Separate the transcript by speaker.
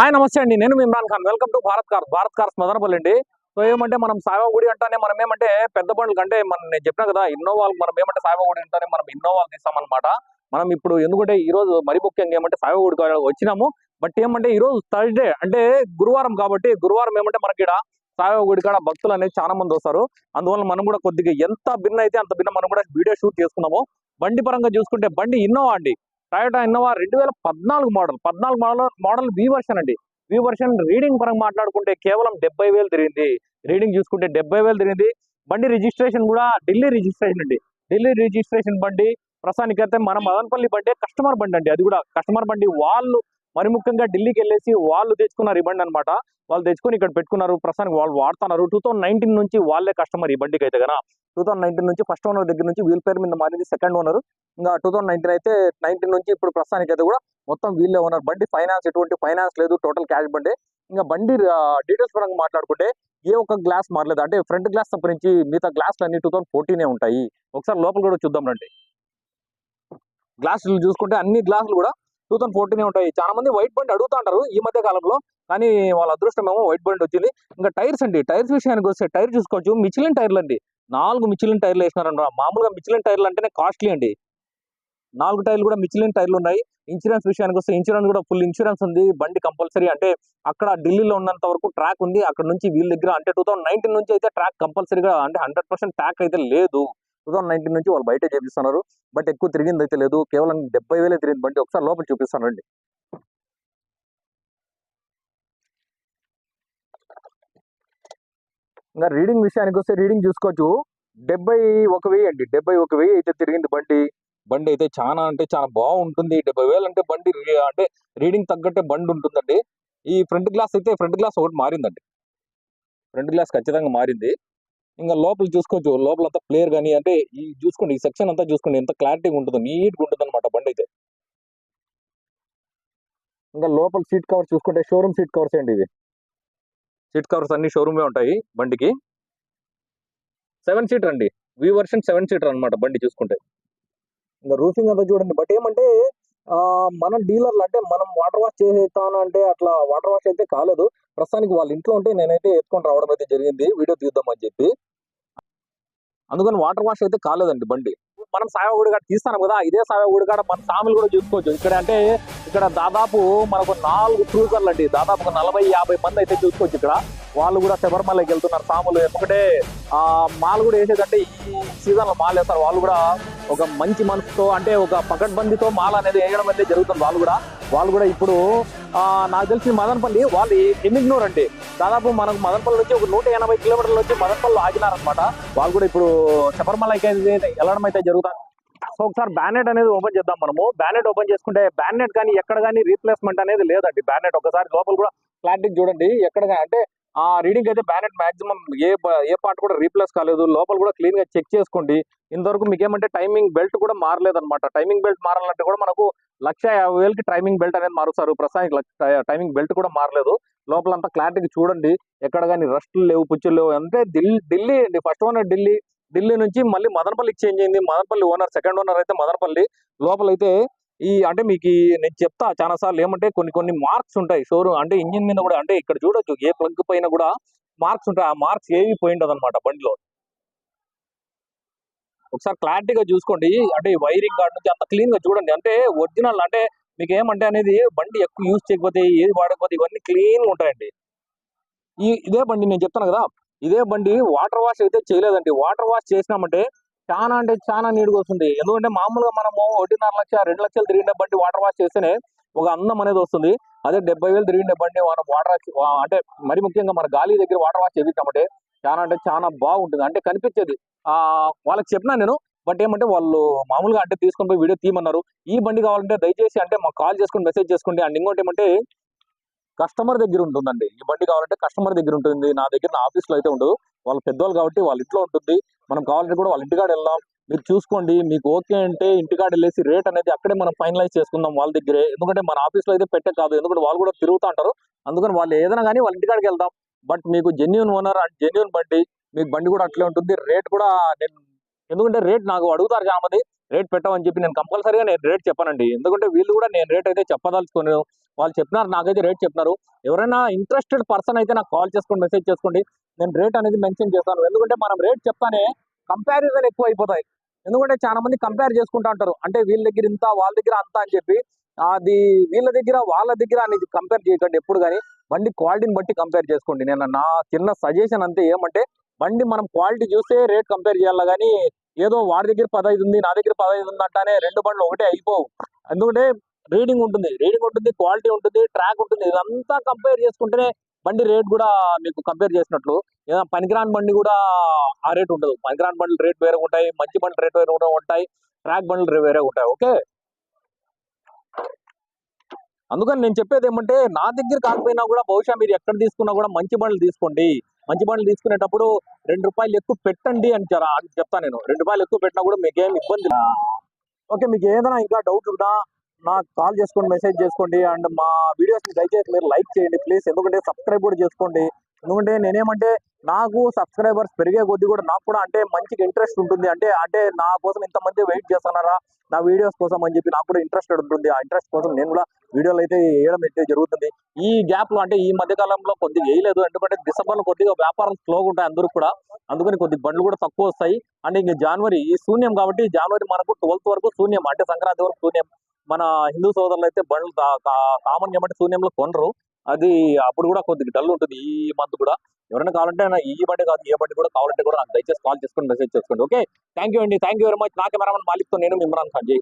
Speaker 1: Hi నమస్తే అండి. నేను Imran Khan. Welcome to Bharat cars. Bharat cars Madanapalle అండి. సో ఏమంటే మనం సాయిబాబా అంటానే మనం ఏమంటే పెద్ద బండ్లు కంటే మనం నేను చెప్పిన కదా ఇన్నోవాల్ మనం ఏమంటే సాయిబాబా గుడి అంటానే మనం ఇన్నోవాలు తీస్తామన్నమాట. మనం ఇప్పుడు ఎందుకంటే ఈ రోజు మరి ముఖ్యంగా ఏమంటే సాయిబాబా గుడి వచ్చినాము. బట్ ఏమంటే ఈ రోజు థర్స్డే అంటే గురువారం కాబట్టి గురువారం ఏమంటే మనకి ఇక్కడ సాయిబాబా గుడి కాడ భక్తులు అనేది చాలా మంది వస్తారు. అందువల్ల మనం కూడా కొద్దిగా ఎంత భిన్న అయితే అంత భిన్న మనం కూడా వీడియో షూట్ చేసుకున్నాము. బండి పరంగా చూసుకుంటే బండి ఇన్నోవా అండి. టయోటా ఇన్నోవా రెండు వేల పద్నాలుగు మోడల్ పద్నాలుగు మోడల్ మోడల్ వి వర్షన్ అండి. వి వర్షన్ రీడింగ్ పరంగా మాట్లాడుకుంటే కేవలం డెబ్బై వేలు తిరిగింది. రీడింగ్ చూసుకుంటే డెబ్బై వేలు తిరిగింది. బండి రిజిస్ట్రేషన్ కూడా ఢిల్లీ రిజిస్ట్రేషన్ అండి. ఢిల్లీ రిజిస్ట్రేషన్ బండి. ప్రస్తుతానికి అయితే మన మదనపల్లి బండి కస్టమర్ బండి అండి. అది కూడా కస్టమర్ బండి వాళ్ళు మరి ముఖ్యంగా ఢిల్లీకి వెళ్ళేసి వాళ్ళు తెచ్చుకున్నారు ఈ బండి అనమాట వాళ్ళు తెచ్చుకొని ఇక్కడ పెట్టుకున్నారు. ప్రస్తుతానికి వాళ్ళు వాడుతున్నారు. టూ నైన్టీన్ నుంచి వాళ్ళే కస్టమర్ ఈ బండికి అయితే కదా టూ నైన్టీన్ నుంచి ఫస్ట్ ఓనర్ దగ్గర నుంచి వీల్ పేరు మీద మారింది సెకండ్ ఓనర్. ఇంకా టూ థౌసండ్ నైన్టీన్ అయితే నైన్టీన్ నుంచి ఇప్పుడు ప్రస్తుతానికి అయితే కూడా మొత్తం వీళ్ళే ఓనర్. బండి ఫైనాన్స్ ఎటువంటి ఫైనాన్స్ లేదు. టోటల్ క్యాష్ బండి. ఇంకా బండి డీటెయిల్స్ పరంగా మాట్లాడుకుంటే ఏ ఒక్క గ్లాస్ మారలేదు. అంటే ఫ్రంట్ గ్లాస్ తప్పరించి మిగతా గ్లాసులు అన్ని టూ థౌసండ్ ఫోర్టీనే ఉంటాయి. ఒకసారి లోపల కూడా చూద్దాం రండి. గ్లాసులు చూసుకుంటే అన్ని గ్లాసులు కూడా టూ థౌసండ్ ఫోర్టీనే ఉంటాయి. చాలా మంది వైట్ బండి అడుగుతా ఉంటారు ఈ మధ్య కాలంలో. కానీ వాళ్ళ అదృష్టం ఏమో వైట్ బండి వచ్చింది. ఇంకా టైర్స్ అండి. టైర్స్ విషయానికి వస్తే టైర్ చూసుకోవచ్చు. మిచిలిన్ టైర్లు అండి. నాలుగు మిచిలిన్ టైర్లు వేసినారంట. మామూలుగా మిచిలిన్ టైర్లు అంటేనే కాస్ట్లీ అండి. నాలుగు టైర్లు కూడా మిచిలిన్ టైర్లు ఉన్నాయి. ఇన్సూరెన్స్ విషయానికి వస్తే ఇన్సూరెన్స్ కూడా ఫుల్ ఇన్సూరెన్స్ ఉంది. బండి కంపల్సరీ అంటే అక్కడ ఢిల్లీలో ఉన్నంత వరకు ట్రాక్ ఉంది. అక్కడ నుంచి వీళ్ళ దగ్గర అంటే టూ థౌసండ్ నైన్టీన్ నుంచి అయితే ట్రాక్ కంపల్సరీగా అంటే హండ్రెడ్ పర్సెంట్ ట్రాక్ అయితే లేదు. టూ థౌసండ్ నైన్టీన్ నుంచి వాళ్ళు బయట చేపిస్తున్నారు. బట్ ఎక్కువ తిరిగింది అయితే లేదు. కేవలం డెబ్బై వేలే తిరిగింది. బండి ఒకసారి లోపల చూపిస్తానండి ఇంకా రీడింగ్ విషయానికి వస్తే రీడింగ్ చూసుకోవచ్చు. డెబ్బై ఒక వెయ్యి అండి. డెబ్బై ఒక వెయ్యి అయితే తిరిగింది బండి. బండి అయితే చాలా అంటే చాలా బాగుంటుంది. డెబ్బై వేలు అంటే బండి అంటే రీడింగ్ తగ్గట్టే బండి ఉంటుందండి. ఈ ఫ్రంట్ గ్లాస్ అయితే ఫ్రంట్ గ్లాస్ ఒకటి మారిందండి. ఫ్రంట్ గ్లాస్ ఖచ్చితంగా మారింది. ఇంకా లోపల చూసుకోవచ్చు. లోపల అంతా ప్లేయర్ కానీ అంటే ఈ చూసుకోండి ఈ సెక్షన్ అంతా చూసుకోండి. ఎంత క్లారిటీగా ఉంటుంది నీట్గా ఉంటుంది అనమాట బండి అయితే. ఇంకా లోపల సీట్ కవర్ చూసుకుంటే షోరూమ్ సీట్ కవర్స్ అండి ఇది. సీట్ కవర్స్ అన్ని షోరూమే ఉంటాయి బండికి. సెవెన్ సీటర్ అండి. వి వర్షన్ సెవెన్ సీటర్ అన్నమాట బండి చూసుకుంటే. ఇంకా రూఫింగ్ అంతా చూడండి. బట్ ఏమంటే మన డీలర్లు అంటే మనం వాటర్ వాష్ చేసేస్తాను అంటే అట్లా వాటర్ వాష్ అయితే కాలేదు. ప్రస్తుతానికి వాళ్ళ ఇంట్లో ఉంటే నేనైతే ఎత్తుకొని రావడం అయితే జరిగింది. వీడియో తీద్దామని చెప్పి. అందుకని వాటర్ వాష్ అయితే కాలేదండి బండి. మనం సాయగుడి కాడ తీస్తాం కదా ఇదే సాయగుడి కాడ మన సాములు కూడా చూసుకోవచ్చు. ఇక్కడ అంటే ఇక్కడ దాదాపు మనకు నాలుగు ట్రూకర్లు అండి. దాదాపు ఒక నలభై యాభై మంది అయితే చూసుకోవచ్చు ఇక్కడ. వాళ్ళు కూడా శబరిమలకి వెళ్తున్నారు సాములు. ఎందుకంటే ఆ మాల్ కూడా వేసేదంటే ఈ సీజన్లో మాల్ వేస్తారు వాళ్ళు కూడా ఒక మంచి మనసుతో అంటే ఒక పకడ్బందీతో మాల అనేది వేయడం అయితే జరుగుతుంది వాళ్ళు కూడా. వాళ్ళు కూడా ఇప్పుడు ఆ, నాకు తెలిసి మదనపల్లి వాళ్ళు ఎమిగ్నూర్ అండి. దాదాపు మనకు మదనపల్లి వచ్చి ఒక నూట ఎనభై కిలోమీటర్లు వచ్చి మదనపల్లి ఆగినారనమాట వాళ్ళు కూడా ఇప్పుడు శబరిమలకి అయితే వెళ్ళడం అయితే జరుగుతుంది సో ఒకసారి బ్యానెట్ అనేది ఓపెన్ చేద్దాం మనము. బ్యానెట్ ఓపెన్ చేసుకుంటే బ్యానెట్ కానీ ఎక్కడ కానీ రీప్లేస్మెంట్ అనేది లేదండి. బ్యానెట్ ఒకసారి లోపల కూడా ప్లాస్టిక్ చూడండి. ఎక్కడ అంటే ఆ రీడింగ్ అయితే బ్యానెట్ మాక్సిమం ఏ ఏ పార్ట్ కూడా రీప్లేస్ కాలేదు. లోపల కూడా క్లీన్గా చెక్ చేసుకోండి. ఇంతవరకు మీకు ఏమంటే టైమింగ్ బెల్ట్ కూడా మారలేదన్నమాట. టైమింగ్ బెల్ట్ మారాలంటే కూడా మనకు లక్ష యాభై వేలకి టైమింగ్ బెల్ట్ అనేది మారుస్తారు. ప్రస్తుతానికి టైమింగ్ బెల్ట్ కూడా మారలేదు. లోపల అంతా క్లారిటీగా చూడండి. ఎక్కడ కానీ రస్టులు లేవు పుచ్చులు లేవు. అంటే ఢిల్లీ ఢిల్లీ అండి. First owner Delhi. ఢిల్లీ నుంచి మళ్ళీ మదనపల్లికి చేంజ్ అయింది. మదనపల్లి ఓనర్ సెకండ్ ఓనర్ అయితే మదనపల్లి. లోపలైతే ఈ అంటే మీకు నేను చెప్తా చాలా సార్లు ఏమంటే కొన్ని కొన్ని మార్క్స్ ఉంటాయి. షోరూమ్ అంటే ఇంజిన్ మీద కూడా అంటే ఇక్కడ చూడొచ్చు ఏ ప్లగ్ పైన కూడా మార్క్స్ ఉంటాయి. ఆ మార్క్స్ ఏవి పోయిండదు అనమాట బండిలో. ఒకసారి క్లారిటీగా చూసుకోండి. అంటే ఈ వైరింగ్ కార్డ్ నుంచి అంత క్లీన్గా చూడండి. అంటే ఒరిజినల్ అంటే మీకు ఏమంటే అనేది బండి ఎక్కువ యూజ్ చేయకపోతే ఏది వాడకపోతే ఇవన్నీ క్లీన్గా ఉంటాయండి. ఈ ఇదే బండి నేను చెప్తాను కదా. ఇదే బండి వాటర్ వాష్ అయితే చేయలేదండి. వాటర్ వాష్ చేసినామంటే చాలా అంటే చాలా నీట్గా వస్తుంది. ఎందుకంటే మామూలుగా మనము ఒకటిన్నర లక్ష రెండు లక్షలు తిరిగిన బండి వాటర్ వాష్ చేస్తేనే ఒక అందం అనేది వస్తుంది. అదే డెబ్బై వేలు తిరిగిన బండి మనం వాటర్ వాష్ అంటే మరి ముఖ్యంగా మన గాలి దగ్గర వాటర్ వాష్ చేపించామంటే చాలా అంటే చాలా బాగుంటుంది. అంటే కనిపించేది. ఆ వాళ్ళకి చెప్పినా నేను బట్ ఏమంటే వాళ్ళు మామూలుగా అంటే తీసుకొని పోయి వీడియో తీయమన్నారు. ఈ బండి కావాలంటే దయచేసి అంటే మాకు కాల్ చేసుకొని మెసేజ్ చేసుకోండి. అండ్ ఇంకోటి ఏమంటే కస్టమర్ దగ్గర ఉంటుందండి. ఈ బండి కావాలంటే కస్టమర్ దగ్గర ఉంటుంది. నా దగ్గర నా ఆఫీస్లో అయితే ఉండదు. వాళ్ళు పెద్దవాళ్ళు కాబట్టి వాళ్ళ ఇంట్లో ఉంటుంది. మనం కావాలంటే కూడా వాళ్ళ ఇంటికాడ వెళ్దాం. మీరు చూసుకోండి. మీకు ఓకే అంటే ఇంటికాడ వెళ్ళేసి రేట్ అనేది అక్కడే మనం ఫైనలైజ్ చేసుకుందాం వాళ్ళ దగ్గరే. ఎందుకంటే మన ఆఫీస్లో అయితే పెట్టే కాదు. ఎందుకంటే వాళ్ళు కూడా తిరుగుతూ ఉంటారు. అందుకని వాళ్ళు ఏదైనా కానీ వాళ్ళ ఇంటికాడికి వెళ్దాం. బట్ మీకు జెన్యున్ ఓనర్ అండ్ జెన్యున్ బండి మీకు బండి కూడా అట్లే ఉంటుంది. రేట్ కూడా నేను ఎందుకంటే రేట్ నాకు అడుగుతారు కామది రేట్ పెట్టమని చెప్పి నేను కంపల్సరీగా నేను రేట్ చెప్పానండి. ఎందుకంటే వీళ్ళు కూడా నేను రేట్ అయితే చెప్పదలుచుకోను. వాళ్ళు చెప్పినారు నాకైతే రేట్ చెప్పినారు. ఎవరైనా ఇంట్రెస్టెడ్ పర్సన్ అయితే నాకు కాల్ చేసుకోండి మెసేజ్ చేసుకోండి. నేను రేట్ అనేది మెన్షన్ చేస్తాను. ఎందుకంటే మనం రేట్ చెప్తానే కంపారిజన్ ఎక్కువ అయిపోతాయి ఎందుకంటే చాలా మంది కంపేర్ చేసుకుంటా ఉంటారు. అంటే వీళ్ళ దగ్గర ఇంత వాళ్ళ దగ్గర అంత అని చెప్పి అది వీళ్ళ దగ్గర వాళ్ళ దగ్గర అనేది కంపేర్ చేయకండి ఎప్పుడు కానీ. బండి క్వాలిటీని బట్టి కంపేర్ చేసుకోండి. నేను నా చిన్న సజెషన్ అంతే. ఏమంటే బండి మనం క్వాలిటీ చూస్తే రేట్ కంపేర్ చేయాలి కానీ ఏదో వాడి దగ్గర పదహైదు ఉంది నా దగ్గర పదహైదు ఉంది అంటానే రెండు బండ్లు ఒకటే అయిపోవు. ఎందుకంటే రీడింగ్ ఉంటుంది. రీడింగ్ ఉంటుంది క్వాలిటీ ఉంటుంది ట్రాక్ ఉంటుంది. ఇదంతా కంపేర్ చేసుకుంటేనే బండి రేట్ కూడా మీకు కంపేర్ చేసినట్లు. ఏదైనా పనికిరాని బండి కూడా ఆ రేట్ ఉండదు. పనికిరాని బండ్లు రేట్ వేరే ఉంటాయి మంచి బండ్లు రేట్ వేరే ఉంటాయి ట్రాక్ బండ్లు వేరే ఉంటాయి. ఓకే? అందుకని నేను చెప్పేది ఏమంటే నా దగ్గర కాకపోయినా కూడా బహుశా మీరు ఎక్కడ తీసుకున్నా కూడా మంచి బండ్లు తీసుకోండి. మంచి బండ్లు తీసుకునేటప్పుడు రెండు రూపాయలు ఎక్కువ పెట్టండి అని చెప్తాను నేను. రెండు రూపాయలు ఎక్కువ పెట్టినా కూడా మీకు ఏం ఇబ్బంది ఓకే మీకు ఏదైనా ఇంకా డౌట్ ఉందా నాకు కాల్ చేసుకోండి మెసేజ్ చేసుకోండి అండ్ మా వీడియోస్ని దయచేసి మీరు లైక్ చేయండి ప్లీజ్. ఎందుకంటే సబ్స్క్రైబ్ కూడా చేసుకోండి. ఎందుకంటే నేనేమంటే నాకు సబ్స్క్రైబర్స్ పెరిగే కొద్దీ కూడా నాకు కూడా అంటే మంచిగా ఇంట్రెస్ట్ ఉంటుంది. అంటే అంటే నా కోసం ఇంతమంది వెయిట్ చేస్తున్నారా? నా వీడియోస్ కోసం అని చెప్పి నాకు కూడా ఇంట్రెస్టెడ్ ఉంటుంది. ఆ ఇంట్రెస్ట్ కోసం నేను కూడా వీడియోలు అయితే వేయడం అయితే జరుగుతుంది. ఈ గ్యాప్లో అంటే ఈ మధ్య కాలంలో కొద్దిగా వేయలేదు. ఎందుకంటే డిసెంబర్లో కొద్దిగా వ్యాపారం స్లోగా ఉంటాయి అందరూ కూడా. అందుకని కొద్ది బండ్లు కూడా తక్కువ వస్తాయి. అంటే ఇంక జనవరి ఈ శూన్యం కాబట్టి జనవరి మనకు ట్వెల్త్ వరకు శూన్యం. అంటే సంక్రాంతి వరకు శూన్యం. మన హిందూ సోదరులు అయితే బండ్లు కామన్ ఏమంటే శూన్యంలో కొనరు. అది అప్పుడు కూడా కొద్దిగా డల్ ఉంటుంది ఈ మంత్ కూడా. ఎవరైనా కావాలంటే ఈ బండి కాదు ఏ బండి కూడా కావాలంటే కూడా నాకు దయచేసి కాల్ చేసుకొని మెసేజ్ చేసుకోండి. ఓకే? థ్యాంక్ యూ అండి. థ్యాంక్ యూ వెరీ మచ్ నా కెమెరామన్ మాలిక్తో నేను ఇమ్రాన్ ఖాన్ జై